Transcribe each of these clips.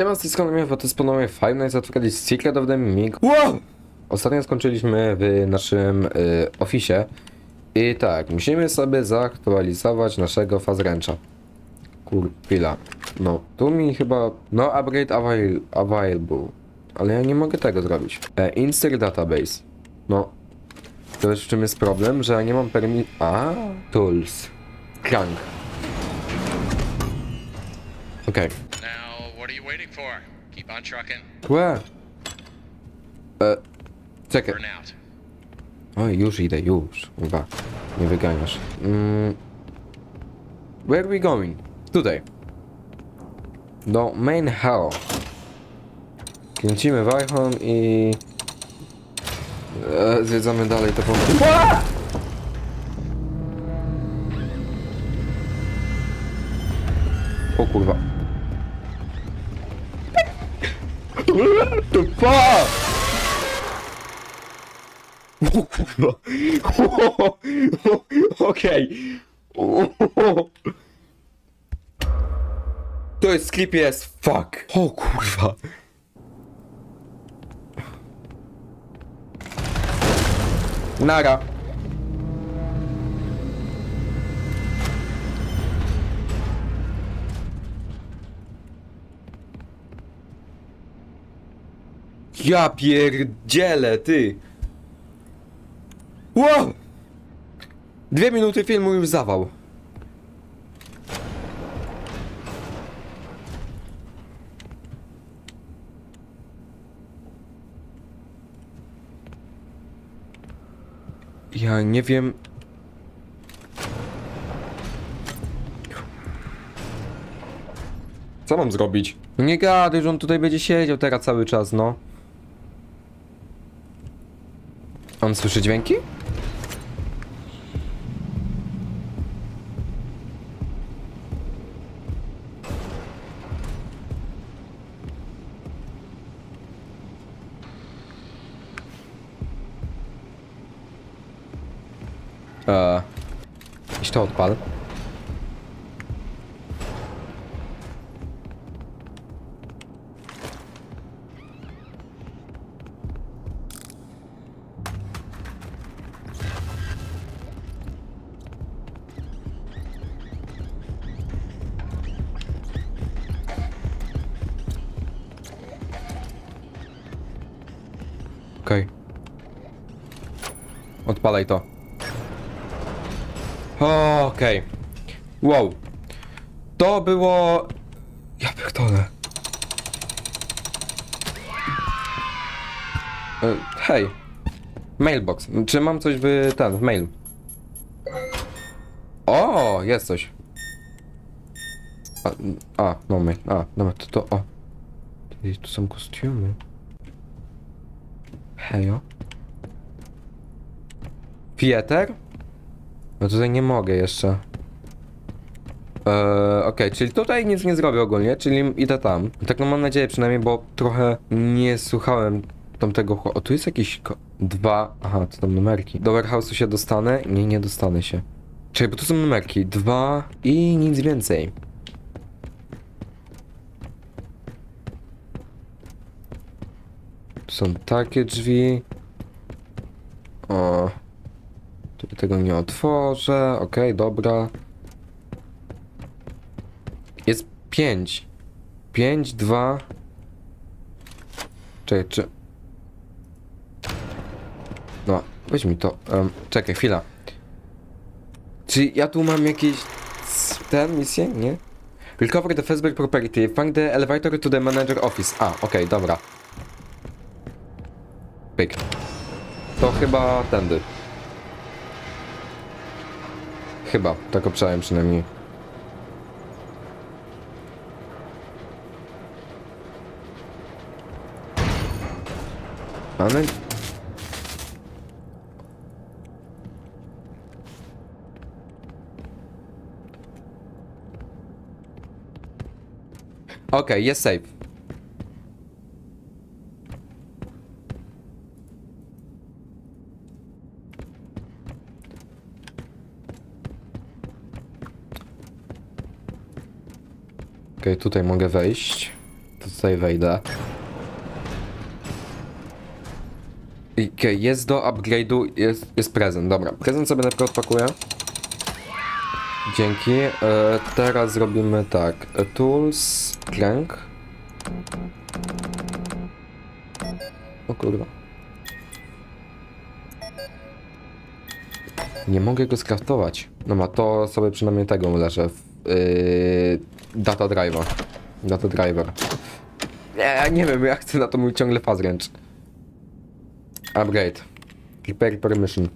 Siema, z Michał, to jest ponownie Five Nights at Freddy's Secret of the Mig. Wow! Ostatnio skończyliśmy w naszym y, oficie i tak, musimy sobie zaktualizować naszego fazręcza. Kurpila. No, tu mi chyba, no upgrade avail available, ale ja nie mogę tego zrobić. E, insert database. No, to wiesz w czym jest problem, że ja nie mam permi... A, tools. Crank. Okej. Now, what are you waiting for? Keep on trucking. Łe. E, czekaj. Burn out. Oj, już idę, już. Chyba. Nie wyganiasz. Mm. Where are we going? Tutaj. Do main hall. Kręcimy wajchą i... E, zwiedzamy dalej to punkty. O kurwa. The fuck? O. Okej. To jest creepy as fuck. O kurwa. Nara. Ja pierdzielę, ty. Wow! Dwie minuty filmu już zawał. Ja nie wiem. Co mam zrobić? No nie gadaj, że on tutaj będzie siedział teraz cały czas, no. On słyszy dźwięki? Eee. Iść to odpal. Odpalaj to. Okej. Wow. To było... Ja pierdolę. E, Hej. Mailbox. Czy mam coś w ten, w mail? O, jest coś. A, a no mail. A, dobra, to to, o. Tu są kostiumy. Hejo. Pieter? No tutaj nie mogę jeszcze. Eee, okej, czyli tutaj nic nie zrobię ogólnie, czyli idę tam. Tak no mam nadzieję przynajmniej, bo trochę nie słuchałem tamtego O, tu jest jakiś dwa... Aha, to tam numerki. Do warehouse'u się dostanę? Nie, nie dostanę się. Czekaj, bo tu są numerki. Dwa i nic więcej. Są takie drzwi. O... Tu tego nie otworzę. Okej, dobra. Jest 5. 5, 2. Czekaj, czy. No, weź mi to. Um, czekaj, chwila. Czy ja tu mam jakieś. Ten misję? Nie? Recover the Fazbear property. Find the elevator to the manager office. A, okej, dobra. Pyk. To chyba tędy. Chyba, tak obczałem przynajmniej. Ale... Okej, jest safe. Okej, tutaj mogę wejść. to tutaj wejdę. Okej, jest do upgrade'u, jest, jest prezent, dobra. Prezent sobie najpierw odpakuję. Dzięki. E, teraz zrobimy tak. E, Tools, kręg. O kurwa. Nie mogę go skraftować. No ma to sobie przynajmniej tego uleżę yy, data driver. Data driver. Nie, nie wiem, ja chcę na to mój ciągle faz ręcz. Upgrade. Repair permission.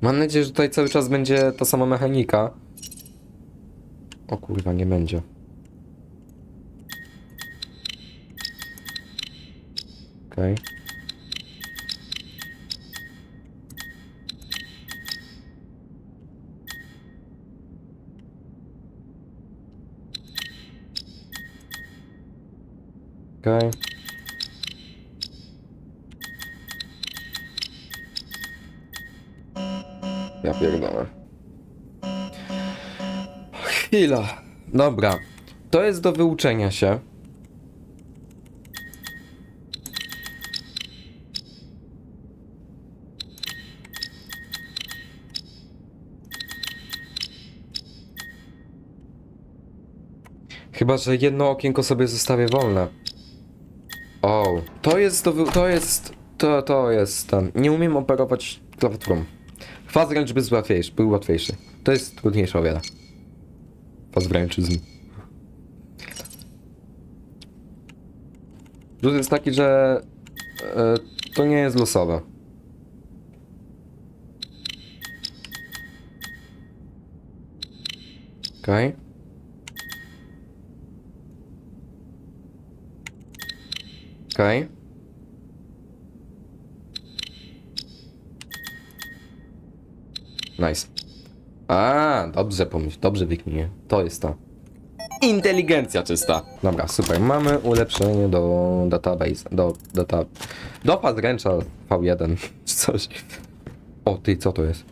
Mam nadzieję, że tutaj cały czas będzie ta sama mechanika. O kurwa, nie będzie. Okej. Okej. Ja pierdolę. Chwila. Dobra. To jest do wyuczenia się. Chyba, że jedno okienko sobie zostawię wolne. O, to jest wy... to jest... To, to jest ten... Nie umiem operować klawiaturą. Faz wręcz był łatwiejszy, był łatwiejszy. To jest trudniejsze o wiele. Faz wręczyzm. Plus jest taki, że e, to nie jest losowe. Okej. Okay. Okej. Okay. Nice. A, dobrze pomyśl, dobrze wykminie. To jest to. Inteligencja czysta. Dobra, super. Mamy ulepszenie do database, do data... Do podręcza V1 czy coś. O, ty, co to jest?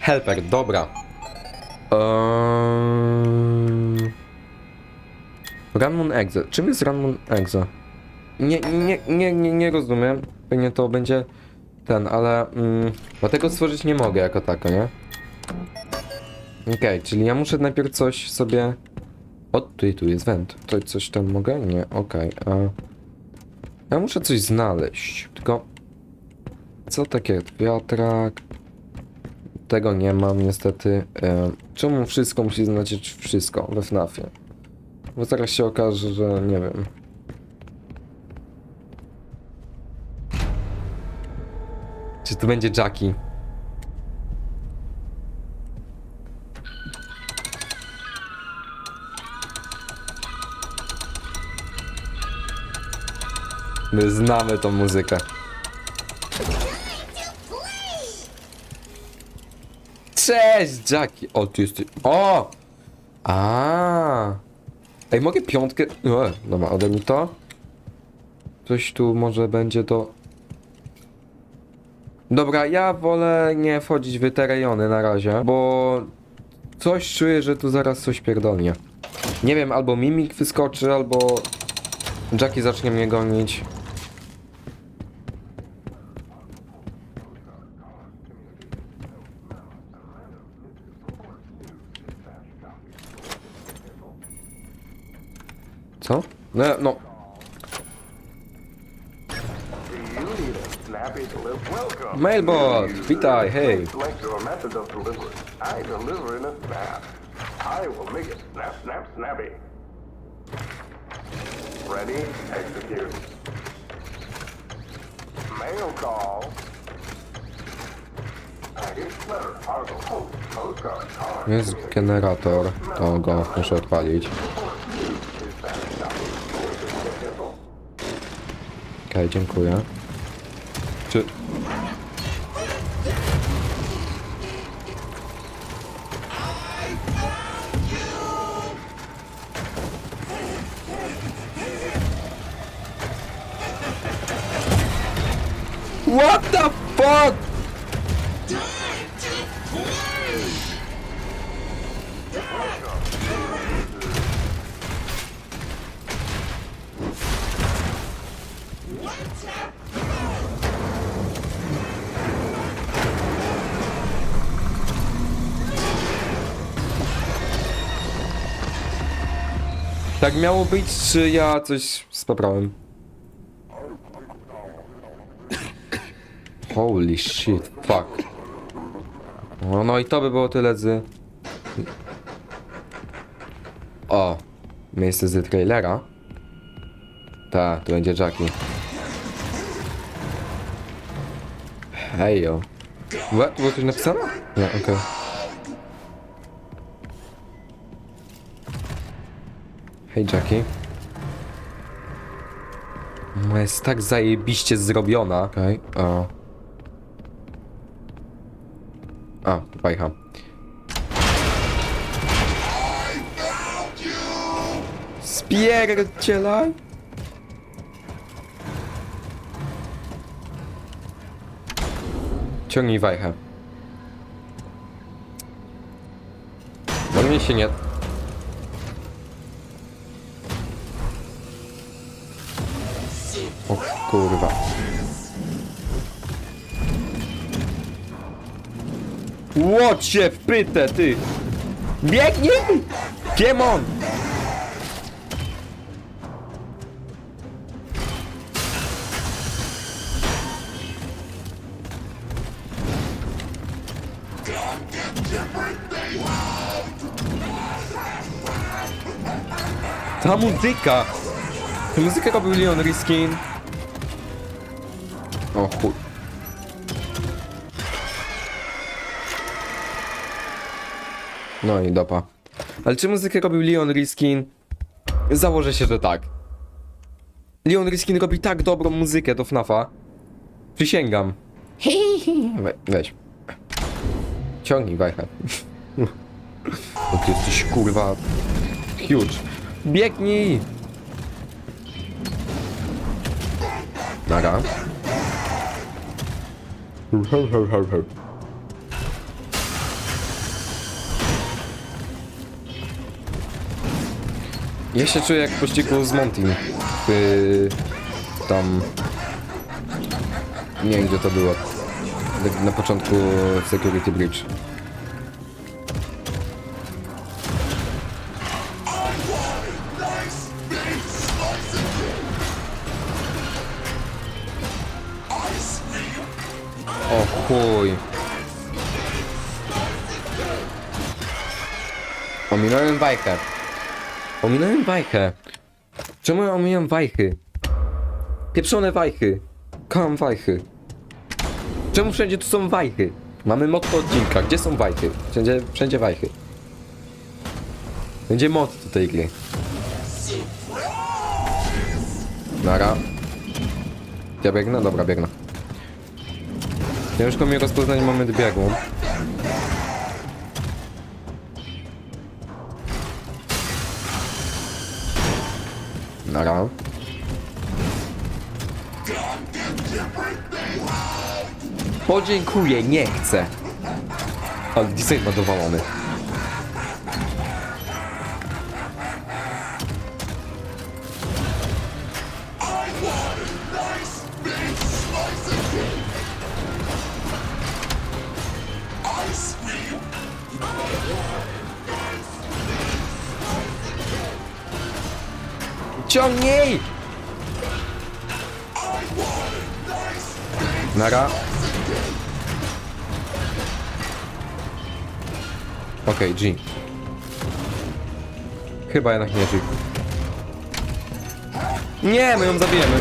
Helper, dobra. Um... Runmoon Exe. Czym jest Runmoon Exe? Nie, nie, nie, nie, nie rozumiem. Pewnie to będzie ten, ale mm, dlatego stworzyć nie mogę jako tako, nie? Okej, czyli ja muszę najpierw coś sobie... O, tu, tu jest węd. To coś tam mogę? Nie, okej. a Ja muszę coś znaleźć, tylko... Co takie? Wiatrak... Tego nie mam niestety. E, czemu wszystko musi znaczyć wszystko we FNAFie? Bo zaraz się okaże, że nie wiem. Czy to będzie Jackie? My znamy tą muzykę. Cześć, Jackie! O, ty jesteś... O! A. Ej, mogę piątkę... E, dobra, ode mnie to. Coś tu może będzie do... Dobra, ja wolę nie wchodzić w te rejony na razie, bo coś czuję, że tu zaraz coś pierdolnie. Nie wiem, albo mimik wyskoczy, albo Jackie zacznie mnie gonić. Co? No, no. Snap, snap, snappy. Ready? Execute. Mail call. Package, letter, parcel, post, postcard, card. Jest generator, to go muszę odpalić. Okej, dziękuję. Czy... What the fuck? Tak miało być, czy ja coś sprawałem? Holy shit, fuck. No, no i to by było tyle z... O, miejsce z trailera. Tak, to będzie Jackie. Hejo. What? Było coś napisane? Nie, okej. Hej Jackie. No jest tak zajebiście zrobiona. Okej, o. A, bajcha. Spierdzielaj! Ciągnij wajchę. No mnie się nie... O kurwa. Łocie w pytę, ty! Biegnij! Kiemon! Ta muzyka! Ta muzyka robił Leon Riskin. O chuj. No i dopa. Ale czy muzykę robił Leon Riskin? Założę się, że tak. Leon Riskin robi tak dobrą muzykę do FNAFa. Przysięgam. We, weź. Ciągnij wajchę. Bo ty jesteś kurwa... Huge. Biegnij! Nara. Hu, hu, hu, hu, Ja się czuję jak w pościgu z Monty. Yy, tam... Nie wiem gdzie to było. Tak Na początku Security Bridge. O. Ominąłem bajkę. Ominąłem wajchę. Czemu ja omijam wajchy? Pieprzone wajchy. Kocham wajchy. Czemu wszędzie tu są wajchy? Mamy mod po odcinkach. Gdzie są wajchy? Wszędzie, wszędzie wajchy. Będzie mod do tej gry. Nara. Ja biegnę? Dobra, biegnę. Ciężko mi rozpoznać moment biegu. Nara. Podziękuję, nie chcę. Ale design ma dowalony. Ciągnij! Nara. Okej, G. Chyba jednak nie G. Nie, my ją zabijemy.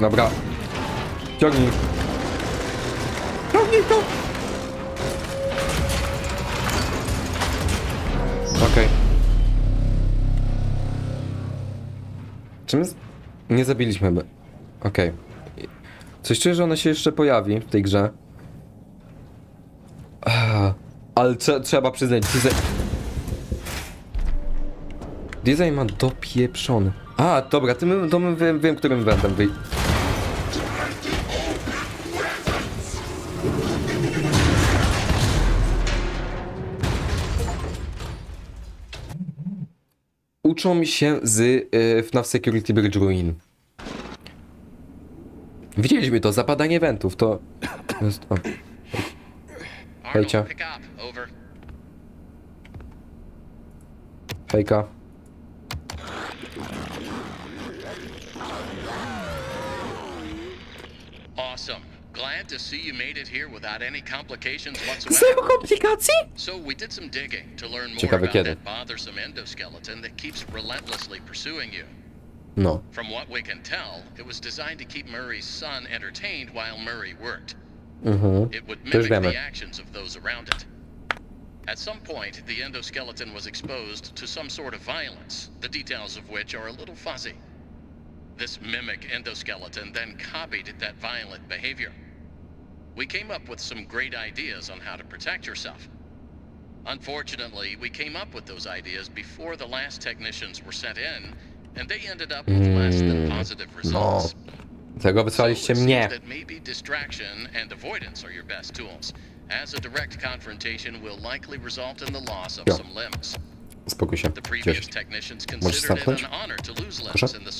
Dobra. Ciągnij. Ciągnij to! Okej. Czy my... z- Nie zabiliśmy by. Okej. Coś czuję, że ona się jeszcze pojawi w tej grze. Ah, Ale trze trzeba przyznać, design... Design ma dopieprzony. A, dobra, tym, to my wiem, wiem którym będę wyjść. Uczą się z y, FNAF Security Bridge Ruin. Widzieliśmy to, zapadanie wentów, to... to jest, o. Hejcia. Arnold, pick up. Over. Fejka. Glad to see you made it here without any complications whatsoever. Zero komplikacji? So we did some digging to learn more Ciekawe about kiedy. that bothersome endoskeleton that keeps relentlessly pursuing you. No. From what we can tell, it was designed to keep Murray's son entertained while Murray worked. Mhm. It would To już mimic wiemy. the actions of those around it. At some point, the endoskeleton was exposed to some sort of violence, the details of which are a little fuzzy. This mimic endoskeleton then copied that violent behavior. We came up with some great ideas on how to protect yourself. Unfortunately, we came up with those ideas before the last technicians were sent in, and they ended up with less than Mm, positive results. Dlatego So wysłaliście mnie. that maybe distraction and avoidance are your best tools, as a direct confrontation will likely result in the loss of some limbs. Spokój się. The previous technicians considered it an honor to lose limbs in the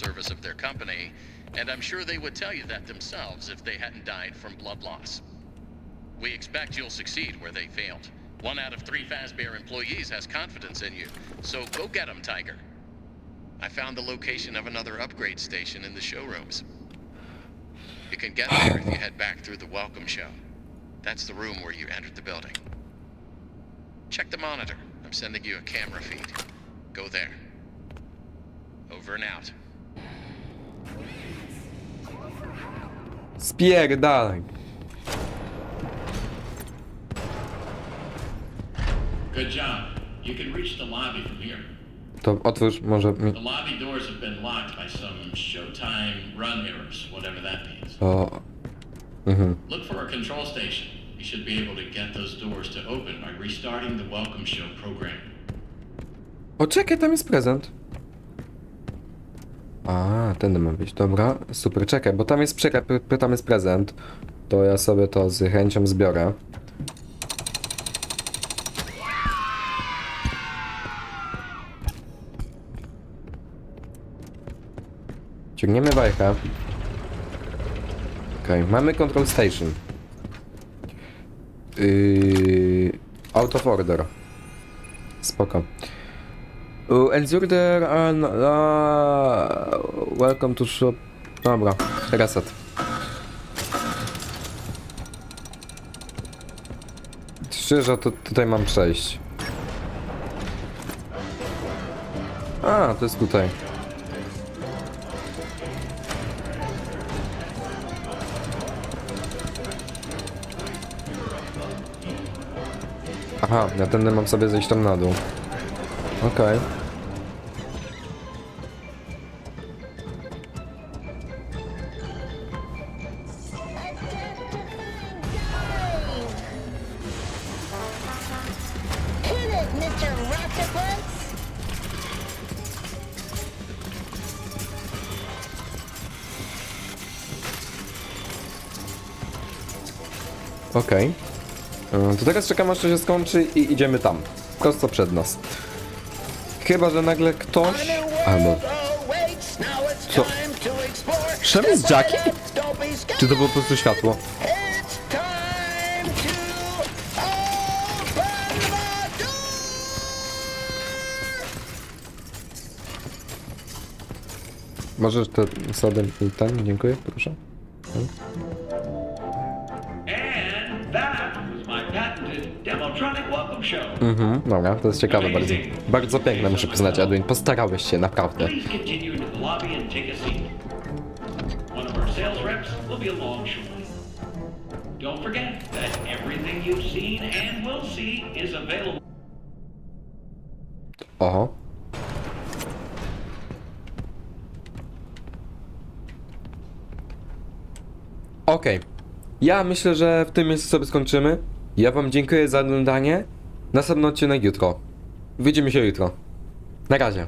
and I'm sure they would tell you that themselves if they hadn't died from blood loss. We expect you'll succeed where they failed. One out of three Fazbear employees has confidence in you, so go get them, Tiger. I found the location of another upgrade station in the showrooms. You can get there if you head back through the welcome show. That's the room where you entered the building. Check the monitor. I'm sending you a camera feed. Go there. Over and out. Spierdalaj. Good job. You can reach the lobby from here. To otwórz może mi... The lobby doors have been locked by some Showtime run errors, whatever that means. O... Mhm. Look for a control station. You should be able to get those doors to open by restarting the Welcome Show program. O, czekaj, tam jest prezent. A, tędy mam wyjść, dobra. Super, czekaj, bo tam jest, py- tam jest prezent. To ja sobie to z chęcią zbiorę. Ciągniemy bajkę. Okej, mamy control station. Yy, out of order. Spoko. Uh, Enzurder and... Uh, welcome to shop... Dobra, reset. Szczerze, to tutaj mam przejść. A, to jest tutaj. Aha, ja tędy mam sobie zejść tam na dół. Okej. Hit it, Mr. Octopus! Okej. E, To teraz czekam aż to się skończy i idziemy tam. Prosto przed nas. Chyba, że nagle ktoś... Albo... Co? Szem jest Jackie? Czy to było po prostu światło? Możesz to i ten, dziękuję, proszę. Mhm, dobra, to jest ciekawe bardzo. Bardzo piękne, muszę przyznać, Edwin. Postarałeś się, naprawdę. Oho. Okej. Ja myślę, że w tym miejscu sobie skończymy. Ja wam dziękuję za oglądanie. Następny odcinek jutro. Widzimy się jutro. Na razie.